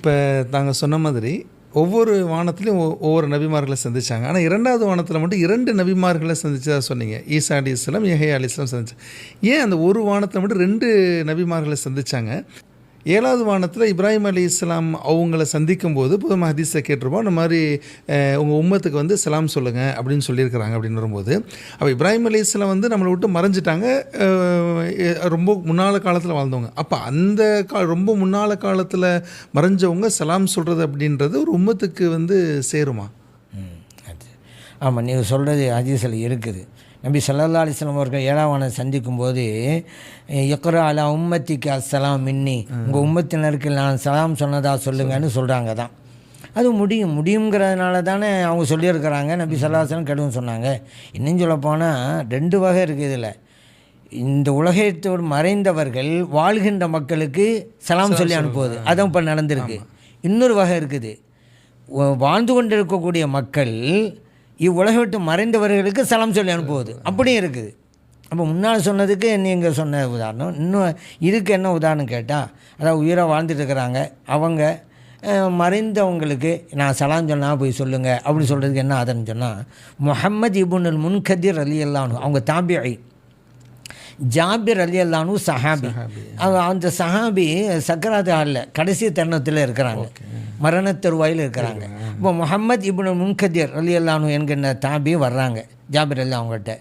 இப்போ நாங்கள் சொன்ன மாதிரி ஒவ்வொரு வானத்துலேயும் ஒவ்வொரு நபிமார்களை சந்திச்சாங்க. ஆனால் இரண்டாவது வானத்தில் மட்டும் இரண்டு நபிமார்களை சந்திச்சதாக சொன்னீங்க. ஈசா அலி இஸ்லாம் யஹயா அலி இஸ்லாம் சந்திச்சாங்க ஏன் அந்த ஒரு வானத்தில் மட்டும் ரெண்டு நபிமார்களை சந்திச்சாங்க? ஏழாவது வானத்தில் இப்ராஹிம் அலி இஸ்லாம் அவங்கள சந்திக்கும் போது பொதுவாக ஹதீஸை கேட்டிருப்போம். இந்த மாதிரி உங்கள் உம்மத்துக்கு வந்து சலாம் சொல்லுங்கள் அப்படின்னு சொல்லியிருக்கிறாங்க அப்படின்னு வரும்போது அப்போ இப்ராஹிம் அலி இஸ்லாம் வந்து நம்மளை விட்டு மறைஞ்சிட்டாங்க. ரொம்ப முன்னால காலத்தில் வாழ்ந்தவங்க. அப்போ அந்த கா ரொம்ப முன்னால காலத்தில் மறைஞ்சவங்க சலாம் சொல்கிறது அப்படின்றது ஒரு உம்மத்துக்கு வந்து சேருமா? ஆமாம் நீங்கள் சொல்கிறது ஹதீஸில் இருக்குது. நபி ஸல்லல்லாஹு அலைஹி வஸல்லம் அவர்கள் ஏழாவனை சந்திக்கும் போது எக்ரா அலா உம்மத்திக்கு அஸ்ஸலாம் மின்னி. உங்கள் உம்மத்தினருக்கு நான் சலாம் சொன்னதா சொல்லுங்கன்னு சொல்கிறாங்க தான். அது முடியும். முடியுங்கிறதுனால தானே அவங்க சொல்லியிருக்கிறாங்க. நபி சல்லாஹலம் கெடுவும் சொன்னாங்க. இன்னும் சொல்ல போனால் ரெண்டு வகை இருக்குது இதில். இந்த உலகத்தோடு மறைந்தவர்கள் வாழ்கின்ற மக்களுக்கு சலாம் சொல்லி அனுப்புவது. அதான் இப்போ நடந்திருக்கு. இன்னொரு வகை இருக்குது. வாழ்ந்து கொண்டிருக்கக்கூடிய மக்கள் இவ்வுலகை விட்டு மறைந்தவர்களுக்கு சலாம் சொல்லி அனுப்புவது. அப்படியும் இருக்குது. அப்போ முன்னால் சொன்னதுக்கு நீங்கள் சொன்ன உதாரணம். இன்னும் இதுக்கு என்ன உதாரணம் கேட்டால் அதாவது உயிராக வாழ்ந்துட்டு இருக்கிறாங்க. அவங்க மறைந்தவங்களுக்கு நான் சலாம் சொன்னா போய் சொல்லுங்கள் அப்படி சொல்கிறதுக்கு என்ன ஆதரன்னு சொன்னால் முஹம்மது இபுனுல் முன்கதிர் அலி அல்லானு அவங்க தாபிஐ ஜாபிர் அலி அல்லானு சஹாபி. அந்த சஹாபி சக்கராத் ஹாலில் கடைசி தருணத்தில் இருக்கிறாங்க. மரணத்தருவாயில் இருக்கிறாங்க. இப்போ முஹம்மது இப்னு முன்கதிர் அலி அல்லானு என்கின்ற தாபி வர்றாங்க. ஜாபிர் அல்லா அவங்ககிட்ட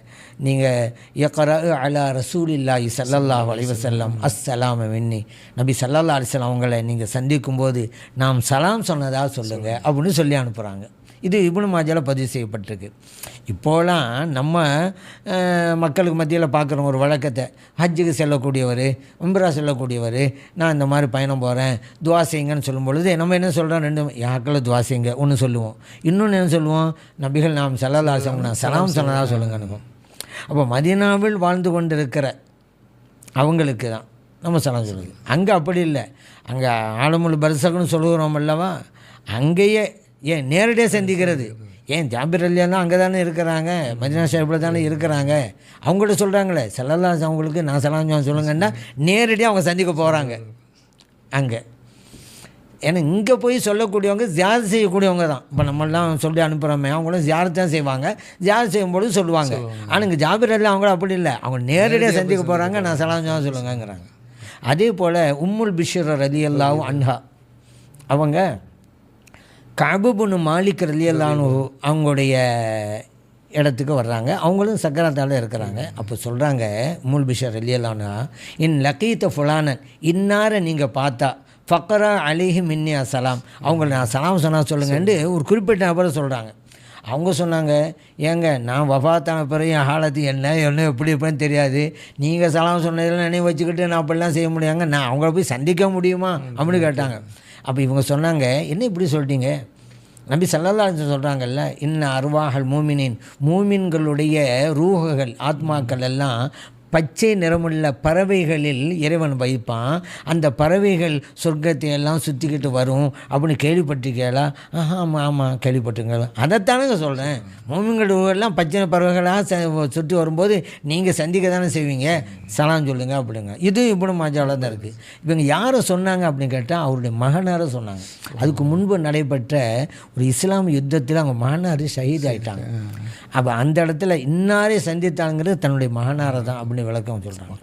நீங்கள் யக்கர அலா ரசூலில்லாஹி ஸல்லல்லாஹு அலைஹி வஸல்லம். அஸ்ஸலாம மின்னி. நபி ஸல்லல்லாஹு அலைஹி வஸல்லம் அவங்களை நீங்கள் சந்திக்கும் போது நாம் சலாம் சொன்னதா சொல்லுங்கள் அப்படின்னு சொல்லி அனுப்புகிறாங்க இது இப்னு மாஜால பதிவு செய்யப்பட்டிருக்கு. இப்போலாம் நம்ம மக்களுக்கு மத்தியில் பார்க்குற ஒரு வழக்கத்தை ஹஜ்ஜுக்கு செல்லக்கூடியவர் உம்ரா செல்லக்கூடியவர் நான் இந்த மாதிரி பயணம் போகிறேன் துவாசிங்கன்னு சொல்லும் பொழுது நம்ம என்ன சொல்கிறோம் ரெண்டு யாக்களை துவாசிங்க ஒன்று சொல்லுவோம். இன்னொன்று என்ன சொல்லுவோம்? நபிகள் நாம் செல்லலாசம் நான் சலாம் சொன்னதாக சொல்லுங்கன்னு அப்போ மதீனாவில் வாழ்ந்து கொண்டிருக்கிற அவங்களுக்கு தான் நம்ம சலாம் சொல்லுது அங்கே அப்படி இல்லை. அங்கே ஆலமுல் பரிசகன்னு சொல்லுகிறோம் அல்லவா? அங்கேயே ஏன் நேரடியாக சந்திக்கிறது? ஏன் ஜாபிர் அலியாலாம் அங்கே தானே இருக்கிறாங்க? மதினா ஷேப்பில் தானே இருக்கிறாங்க? அவங்கள்ட்ட சொல்கிறாங்களே செல்லல்லா அவங்களுக்கு நான் சலாம் சொல்லுங்கன்னா நேரடியாக அவங்க சந்திக்க போகிறாங்க அங்கே. ஏன்னா இங்கே போய் சொல்லக்கூடியவங்க ஜியார் செய்யக்கூடியவங்க தான். இப்போ நம்மளாம் சொல்லி அனுப்புகிறோமே அவங்களும் ஜியார் தான் செய்வாங்க. ஜியார் செய்யும்போது சொல்லுவாங்க. ஆனால் இங்கே ஜாபிர் அல்ல அவங்களும் அப்படி இல்லை. அவங்க நேரடியாக சந்திக்க போகிறாங்க நான் சலாம் சொல்லுங்கங்கிறாங்க. அதே போல் உம்முல் பிஷர் ரலி அல்லாவும் அன்ஹா. அவங்க கபுபுனு மாலிக் ரலி அல்லானு அவங்களுடைய இடத்துக்கு வர்றாங்க. அவங்களும் சக்கரத்தால் இருக்கிறாங்க. அப்போ சொல்கிறாங்க உம்முல் பிஷர் ரலி அல்லானா இன் லக்கீத்த ஃபுலானன் இன்னாரை நீங்கள் பார்த்தா ஃபக்கரா அலிஹி மின்னி அசலாம் அவங்கள நான் சலாம் சொன்னா சொல்லுங்கன்ட்டு ஒரு குறிப்பிட்ட நபரை சொல்கிறாங்க அவங்க சொன்னாங்க ஏங்க நான் வஃபாத்தான பிறகு என் ஹாலத்து என்ன என்ன எப்படி எப்படின்னு தெரியாது. நீங்கள் சலாம் சொன்னதில் நினைவு வச்சுக்கிட்டு நான் அப்படிலாம் செய்ய முடியாங்க நான் அவங்கள போய் சந்திக்க முடியுமா? அப்படின்னு கேட்டாங்க. அப்போ இவங்க சொன்னாங்க என்ன இப்படி சொல்லிட்டீங்க நபி சல்லல்லா சொல்கிறாங்கல்ல இன்ன அருவாகள் மூமினின். மூமின்களுடைய ரூஹுகள் ஆத்மாக்கள் எல்லாம் பச்சை நிறமுள்ள பறவைகளில் இறைவன் வைப்பான். அந்த பறவைகள் சொர்க்கத்தை எல்லாம் சுற்றிக்கிட்டு வரும் அப்படின்னு கேள்விப்பட்டிருக்கீங்களா? ஆஹா ஆமாம் ஆமாம் கேள்விப்பட்டிருக்கீங்களா? அதைத்தானுங்க சொல்கிறேன் மோமிங்கடுவெல்லாம் பச்சை பறவைகளாக ச- சுற்றி வரும்போது நீங்கள் சந்திக்க தானே செய்வீங்க? சலாம் சொல்லுங்க அப்படிங்க. இது இப்படி மாஜாவில் தான் இருக்குது இவங்க யாரை சொன்னாங்க அப்படின்னு கேட்டால் அவருடைய மகனாரை சொன்னாங்க. அதுக்கு முன்பு நடைபெற்ற ஒரு இஸ்லாம் யுத்தத்தில் அவங்க மகனார் ஷஹீத் ஆயிட்டாங்க அப்போ அந்த இடத்துல இன்னாரே சந்தித்தாங்கிறது தன்னுடைய மகனாரை தான் அப்படின்னு விளக்கம் சொல்கிறாங்க